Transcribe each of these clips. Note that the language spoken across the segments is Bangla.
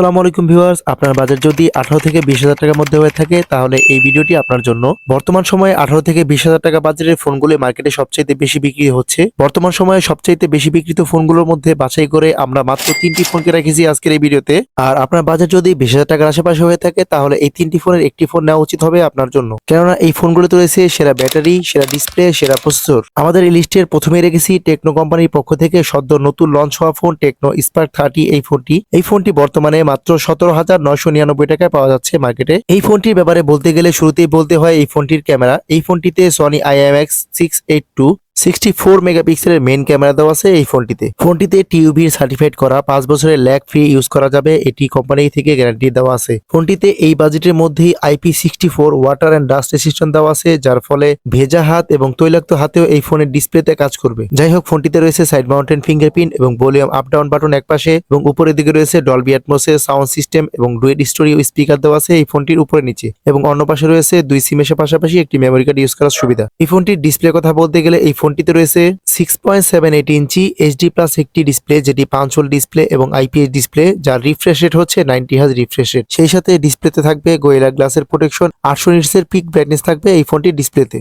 আসসালামু আলাইকুম ভিউয়ার্স। আপনার বাজেট যদি আঠারো থেকে বিশ হাজার টাকার মধ্যে হয়ে থাকে, তাহলে এই ভিডিওটি আপনার জন্য। বর্তমান সময়ে আঠারো থেকে বিশ হাজার টাকা বাজেটের ফোনগুলো মার্কেটে সবচাইতে বেশি বিক্রি হচ্ছে। বর্তমান সময়ে সবচাইতে বেশি বিক্রিত ফোনগুলোর মধ্যে বাছাই করে আমরা মাত্র তিনটি ফোনকে রেখেছি আজকের এই ভিডিওতে। আর আপনার বাজেট যদি বিশ হাজার টাকার আশেপাশে হয়ে থাকে, তাহলে এই তিনটি ফোনের একটি ফোন নেওয়া উচিত হবে আপনার জন্য। কেননা এই ফোনগুলোতে রয়েছে সেরা ব্যাটারি, সেরা ডিসপ্লে সেরা প্রসেসর আমাদের এই লিস্টের প্রথমে রেখেছি টেকনো কোম্পানির পক্ষ থেকে সদ্য নতুন লঞ্চ হওয়া ফোন টেকনো স্পার্ক থার্টি এই ফোনটি। এই ফোনটি বর্তমানে মাত্র সতেরো হাজার নয়শো নিরানব্বই টাকায় পাওয়া যাচ্ছে মার্কেটে। এই ফোনটির ব্যাপারে বলতে গেলে শুরুতেই বলতে হয় এই ফোনটির ক্যামেরা। এই ফোনটিতে Sony IMX six eight two sixty four মেগাপিক্সেলের মেন ক্যামেরা দেওয়া আছে এই ফোনটিতে। ফোনটিতে টিউবির সার্টিফাইড করা, পাঁচ বছরের ল্যাগ ফ্রি ইউজ করা যাবে, এটি কোম্পানি থেকে গ্যারান্টি দেওয়া আছে। ফোনটিতে এই বাজেটের মধ্যেই IP sixty four water and dust resistant দেওয়া আছে, যার ফলে ভেজা হাত এবং তৈলাক্ত হাতেও এই ফোনের ডিসপ্লেতে কাজ করবে। যাই হোক ফোনটিতে রয়েছে সাইড মাউন্টেন ফিঙ্গারপ্রিন্ট এবং ভলিউম আপ ডাউন বাটন এক পাশে এবং উপরের দিকে রয়েছে ডলবি অ্যাটমোসের সাউন্ড সিস্টেম এবং ডুয়েট স্টোরি স্পিকার দেওয়া আছে এই ফোনটির উপরে নিচে এবং অন্য পাশে রয়েছে দুই সিমের পাশাপাশি একটি মেমোরি কার্ড ইউজ করার সুবিধা। এই ফোনটির ডিসপ্লে কথা বলতে গেলে এই ফোনটিতে রয়েছে six point seven eight inch HD plus একটি ডিসপ্লে যেটি পাঁচল ডিসপ্লে এবং আইপিএস ডিসপ্লে যার রিফ্রেশ রেট হচ্ছে নাইনটি হাজ রিফ্রেশ রেট সেই সাথে ডিসপ্লেতে থাকবে গোয়েলা গ্লাসের প্রোটেকশন আটশো নিটসের পিক ব্রাইটনেস থাকবে এই ফোনটির ডিসপ্লেতে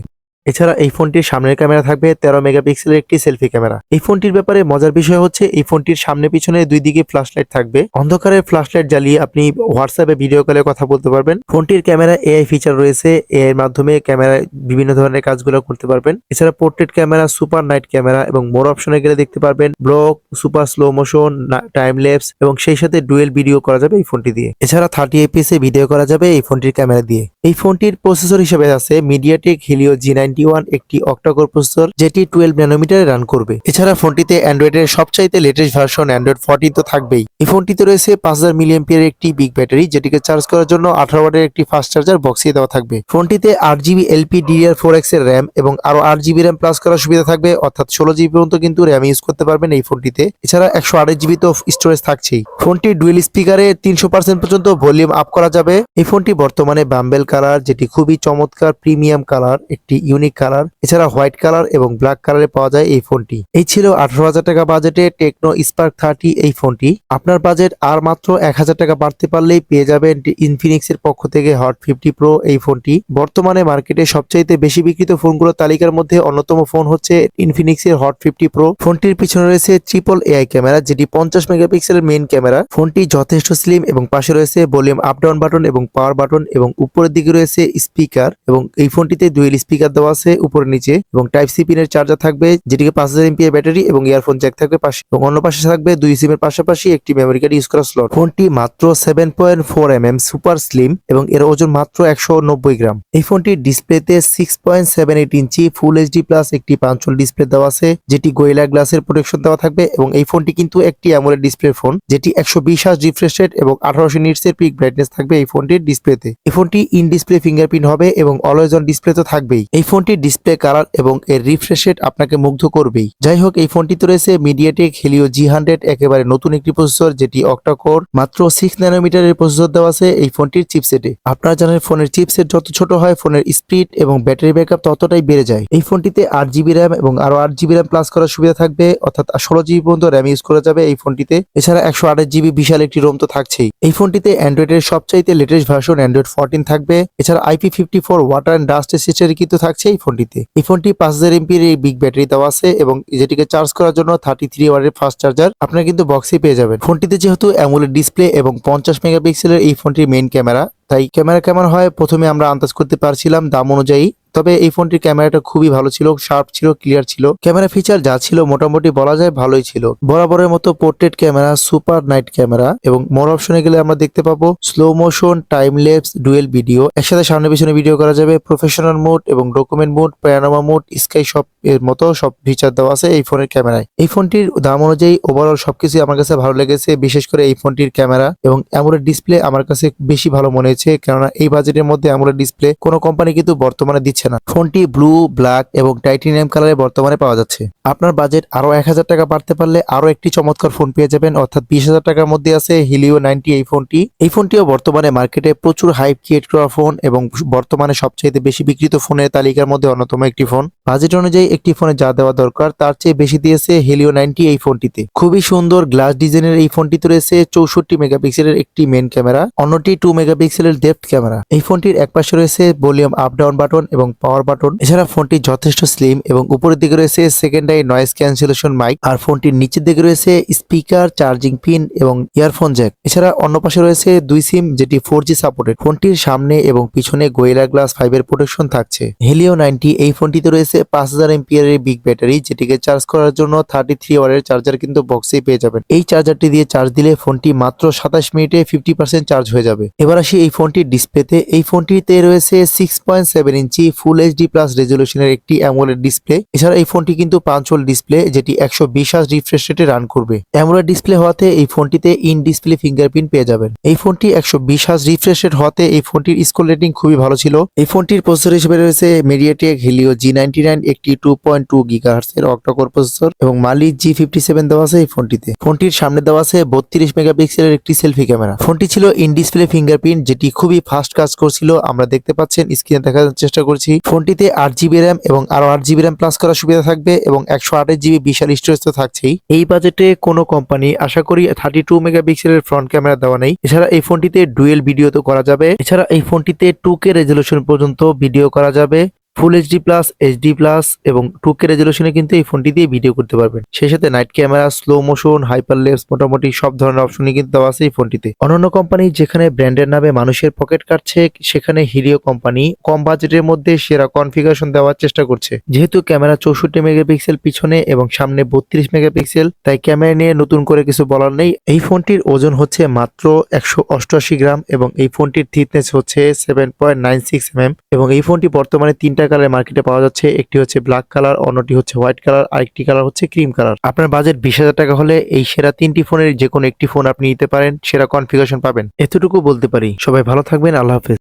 এছাড়া এই ফোনটির সামনের ক্যামেরা থাকবে তেরো মেগাপিক্সেলের একটি সেলফি ক্যামেরা। এই ফোনটির ব্যাপারে মজার বিষয় হচ্ছে, এই ফোনটির সামনে পিছনে দুই দিকে ফ্ল্যাশ লাইট থাকবে। অন্ধকারের ফ্ল্যাশ লাইট জ্বালিয়ে আপনি হোয়াটসঅ্যাপে ভিডিও কলে কথা বলতে পারবেন। ফোনটির ক্যামেরা এআই ফিচার রয়েছে। এআই এর মাধ্যমে ক্যামেরা বিভিন্ন ধরনের কাজগুলো করতে পারবেন। এছাড়া portrait camera super night camera এবং মোর অপশনে গেলে দেখতে পারবেন block super slow motion time lapse এবং সেই সাথে ডুয়েল ভিডিও করা যাবে এই ফোনটি দিয়ে। এছাড়া থার্টি এপিএস ভিডিও করা যাবে এই ফোনটির ক্যামেরা দিয়ে। এই ফোনটির প্রসেসর হিসেবে আছে MediaTek Helio G ninety one একটি অক্টাকোর প্রসেসর, যেটি টুয়েলভ ন্যানোমিটারে রান করবে। এছাড়া ফোনটিতে অ্যান্ড্রয়েডের সবচাইতে লেটেস্ট ভার্সন অ্যান্ড্রয়েড ফোরটিন তো থাকবেই। এই ফোনটিতে রয়েছে পাঁচ হাজার মিলিয়ন একটি বিগ ব্যাটারি যেটিকে চার্জ করার জন্য আঠারো ওয়াটের একটি ফাস্ট চার্জার বক্সিয়ে দেওয়া থাকবে। ফোনটিতে আট জিবি এলপি ডিআর ফোর এক্সের র্যাম এবং আরও আট জিবি র্যাম প্লাস করার সুবিধা থাকবে, অর্থাৎ ষোলো জিবি পর্যন্ত কিন্তু র্যাম ইউজ করতে পারবেন এই ফোনটিতে। এছাড়া একশো আট জিবি তো স্টোরেজ থাকছেই। ফোনটি ডুয়েল স্পিকারে তিনশো পার্সেন্ট পর্যন্ত ভলিউম আপ করা যাবে। এই ফোনটি বর্তমানে বাম্বেল কালার, যেটি খুবই চমৎকার প্রিমিয়াম কালার, একটি ইউনিক কালার। এছাড়া হোয়াইট কালার এবং ব্ল্যাক কালারে পাওয়া যায় এই ফোনটি। এই ছিল আঠারো হাজার টাকা বাজেটে টেকনো স্পার্ক থার্টি এই ফোনটি। আপনার বাজেট আর মাত্র এক হাজার টাকা বাড়তে পারলেই পেয়ে যাবেন ইনফিনিক্স এর পক্ষ থেকে হট ফিফটি প্রো এই ফোনটি। বর্তমানে মার্কেটে সবচাইতে বেশি বিক্রিত ফোনগুলোর তালিকার মধ্যে অন্যতম ফোন হচ্ছে ইনফিনিক্স এর হট ফিফটি প্রো ফোনটির পিছনে রয়েছে ট্রিপল এআই ক্যামেরা, যেটি পঞ্চাশ মেগাপিক্সেলের মেইন ক্যামেরা। ফোনটি যথেষ্ট স্লিম এবং পাশে রয়েছে ভলিউম আপ ডাউন বাটন এবং পাওয়ার বাটন এবং উপরের দিকে রয়েছে স্পিকার এবং এই ফোনটিতে ডুয়েল স্পিকার দেওয়া আছে উপরে নিচে এবং টাইপ সি পিনের চার্জার থাকবে, যেটিকে পাঁচ হাজার এমপি ব্যাটারি এবং ইয়ারফোন জ্যাক থাকবে পাশে এবং অন্য পাশে থাকবে দুই সিমের পাশাপাশি একটি মেমোরি কার্ড ইউজ করা স্লট ফোনটি মাত্র seven point four M M super slim এবং এর ওজন মাত্র একশো নব্বই গ্রাম। এই ফোনটির ডিসপ্লেতে six point seven eight inch full HD plus একটি পাঁচল ডিসপ্লে দেওয়া আছে, যেটি গোয়েলা গ্লাসের প্রোটেকশন দেওয়া থাকবে এবং এই ফোনটি কিন্তু একটি অ্যামোলেড ডিসপ্লে ফোন যেটি একশো বিশ রিফ্রেশ রেট এবং আঠারোশো নিটস এর পিক ব্রাইটনেস থাকবে এই ফোনটির ডিসপ্লেতে এই ফোনটি ইন ডিসপ্লে ফিঙ্গারপ্রিন্ট হবে এবং অলওয়েজ অন ডিসপ্লে তো থাকবেই। এই ফোনটির ডিসপ্লে কালার এবং এর রিফ্রেশ রেট আপনাকে মুগ্ধ করবেই। যাই হোক এই ফোনটিতে রয়েছে মিডিয়াটেক হেলিও জি হান্ড্রেড একেবারে নতুন একটি প্রসেসর যেটি অক্টাকোর মাত্র সিক্স ন্যানোমিটারের প্রসেসর দেওয়া আছে এই ফোনটির চিপসেটে আপনারা জানেন ফোনের চিপসেট যত ছোট হয়, ফোনের স্পিড এবং ব্যাটারি ব্যাকআপ ততটাই বেড়ে যায়। এই ফোনটিতে আট জিবি র্যাম এবং আরও আট জিবি র্যাম প্লাস করার সুবিধা থাকবে, অর্থাৎ ষোলো জিবি পর্যন্ত র্যাম ইউজ করা যাবে এই ফোনটিতে। এছাড়া একশো আট জিবি বিশাল একটি রোম তো থাকছেই। এই ফোনটিতে অ্যান্ড্রয়েডের সবচাইতে লেটেস্ট ভার্সন অ্যান্ড্রয়েড ফোরটিন থাকবে। এছাড়া IP fifty four water and dust system কিন্তু থাকছে এই ফোনটিতে। এই ফোনটি পাঁচ হাজার এমপির এই বিগ ব্যাটারি দেওয়া আছে এবং যেটিকে চার্জ করার জন্য থার্টি থ্রি ওয়ারের ফাস্ট চার্জার আপনার কিন্তু বক্সে পেয়ে যাবেন। ফোনটিতে যেহেতু অ্যামুলেট ডিসপ্লে এবং পঞ্চাশ মেগাপিক্সেলের এই ফোনটির মেইন ক্যামেরা তাই ক্যামেরা কেমন হয়? প্রথমে আমরা আন্দাজ করতে পারছিলাম দাম অনুযায়ী তবে এই ফোনটির ক্যামেরাটা খুবই ভালো ছিল, শার্প ছিল, ক্লিয়ার ছিল। ক্যামেরা ফিচার যা ছিল মোটামুটি বলা যায় ভালোই ছিল। বরাবরের মতো portrait camera super night camera এবং মোর অপশনে গেলে আমরা দেখতে পাবো slow motion time lapse dual video একসাথে সামনে পিছনে ভিডিও করা যাবে প্রফেশনাল মোড এবং document mode panorama mode sky সব এর মতো সব ফিচার দেওয়া আছে এই ফোনের ক্যামেরায়। এই ফোনটির দাম অনুযায়ী ওভারঅল সবকিছু আমার কাছে ভালো লেগেছে, বিশেষ করে এই ফোনটির ক্যামেরা এবং অ্যামোলেড ডিসপ্লে আমার কাছে বেশি ভালো মনে হয়েছে, কেননা এই বাজেটের মধ্যে অ্যামোলেড ডিসপ্লে কোনো কোম্পানি কিন্তু বর্তমানে দিচ্ছে দিচ্ছে না। ফোনটি ব্লু, ব্ল্যাক এবং টাইটেনিয়াম কালারে বর্তমানে পাওয়া যাচ্ছে। আপনার বাজেট আরও এক হাজার টাকা বাড়তে পারলে আরও একটি চমৎকার ফোন পেয়ে যাবেন, অর্থাৎ বিশ হাজার টাকার মধ্যে আছে হিলিও নাইনটি এই ফোনটি। এই ফোনটিও বর্তমানে মার্কেটে প্রচুর হাইপ ক্রিয়েট করা ফোন এবং বর্তমানে সবচেয়ে বেশি বিক্রিত ফোনের তালিকার মধ্যে অন্যতম একটি ফোন। বাজেট অনুযায়ী একটি ফোনে যা দেওয়া দরকার, তার চেয়ে বেশি দিয়েছে হেলিও নাইনটি এই ফোনটিতে। খুবই সুন্দর গ্লাস ডিজাইনের এই ফোনটিতে রয়েছে চৌষট্টি মেগাপিক্সেলের একটি মেন ক্যামেরা অন্যটি টু মেগাপিক্সেলের ডেপথ ক্যামেরা এই ফোনটির একপাশে রয়েছে ভলিউম আপ ডাউন বাটন এবং পাওয়ার বাটন এছাড়া ফোনটি যথেষ্ট স্লিম এবং উপরের দিকে রয়েছে সেকেন্ডারি নয়েজ ক্যান্সেলেশন মাইক আর ফোনটির নিচের দিকে রয়েছে স্পিকার চার্জিং পিন এবং ইয়ারফোন জ্যাক এছাড়া অন্য পাশে রয়েছে দুই সিম যেটি ফোর জি সাপোর্টেড ফোনটির সামনে এবং পিছনে গোয়েলা গ্লাস ফাইভের প্রোটেকশন থাকছে। হেলিও নাইনটি এই ফোনটিতে রয়েছে পাঁচ হাজার এমপিয়ার এর বিগ ব্যাটারি যেটিকে চার্জ করার জন্য থার্টি থ্রি ওয়ারের চার্জার কিন্তু বক্সেই পেয়ে যাবেন। এই চার্জারটি দিয়ে চার্জ দিলে ফোনটি মাত্র সাতাশ মিনিটে ফিফটি পার্সেন্ট চার্জ হয়ে যাবে। এবার আসি এই ফোনটির ডিসপ্লেতে এই ফোনটিতে রয়েছে six point seven inch full HD plus রেজলিউশনের একটি অ্যামোলেড ডিসপ্লে এছাড়া এই ফোনটি কিন্তু পাঁচ হোল ডিসপ্লে যেটি একশো বিশ রিফ্রেশ রেটে রান করবে। অ্যামোলেড ডিসপ্লে হওয়াতে এই ফোনটিতে ইন ডিসপ্লে ফিঙ্গারপ্রিন্ট পেয়ে যাবেন। এই ফোনটি একশো বিশ রিফ্রেশ রেট হওয়াতে এই ফোনটির স্কোর রেটিং খুবই ভালো ছিল। এই ফোনটির প্রসেসর হিসেবে রয়েছে MediaTek Helio G ninety nine একটি টু পয়েন্ট টু গিগাহার্স এর অক্টাকোর প্রসেসর এবং মালি জি ফিফটি সেভেন দেওয়া আছে এই ফোনটিতে ফোনটির সামনে দেওয়া আছে বত্রিশ মেগাপিক্সেলের একটি সেলফি ক্যামেরা ফোনটি ছিল ইন ডিসপ্লে ফিঙ্গারপ্রিন্ট যেটি খুবই ফাস্ট কাজ করছিল। আমরা দেখতে পাচ্ছেন স্ক্রিনে দেখার চেষ্টা করছি। ফোনটিতে আট জিবি র্যাম এবং আরও আট জিবি র্যাম প্লাস করার সুবিধা থাকবে এবং একশো আঠাশ জিবি বিশাল স্টোরেজ তো থাকছেই। এই বাজেটে কোনো কোম্পানি আশা করি থার্টি টু মেগাপিক্সেলের ফ্রন্ট ক্যামেরা দেওয়া নেই। এছাড়া এই ফোনটিতে ডুয়েল ভিডিও তো করা যাবে। এছাড়া এই ফোনটিতে টু কে রেজলিউশন পর্যন্ত ভিডিও করা যাবে। Full HD plus HD plus এবং টু কে রেজলিউশনে কিন্তু এই ফোনটি দিয়ে ভিডিও করতে পারবেন। সেই সাথে night camera slow motion hyper lapse মোটামুটি সব ধরনের অপশনই কিন্তু দেওয়া আছে এই ফোনটিতে অন্যান্য কোম্পানি যেখানে ব্র্যান্ডের নামে মানুষের পকেট কাটছে, সেখানে হিরিও কোম্পানি কম বাজেটের মধ্যে সেরা কনফিগারেশন দেওয়ার চেষ্টা করছে। যেহেতু ক্যামেরা চৌষট্টি মেগাপিক্সেল পিছনে এবং সামনে বত্রিশ মেগাপিক্সেল তাই ক্যামেরা নিয়ে নতুন করে কিছু বলার নেই। এই ফোনটির ওজন হচ্ছে মাত্র একশো অষ্টআশি গ্রাম এবং এই ফোনটির থিকনেস হচ্ছে seven point nine six M এবং এই ফোনটি বর্তমানে তিনটা কালার মার্কেটে পাওয়া যাচ্ছে। একটি হচ্ছে ব্ল্যাক কালার অন্যটি হচ্ছে হোয়াইট কালার আরেকটি কালার হচ্ছে ক্রিম কালার আপনার বাজেট বিশ হাজার টাকা হলে এই সেরা তিনটি ফোনের যে কোনো একটি ফোন আপনি নিতে পারেন, সেরা কনফিগারেশন পাবেন। এতটুকু বলতে পারি। সবাই ভালো থাকবেন, আল্লাহ হাফেজ।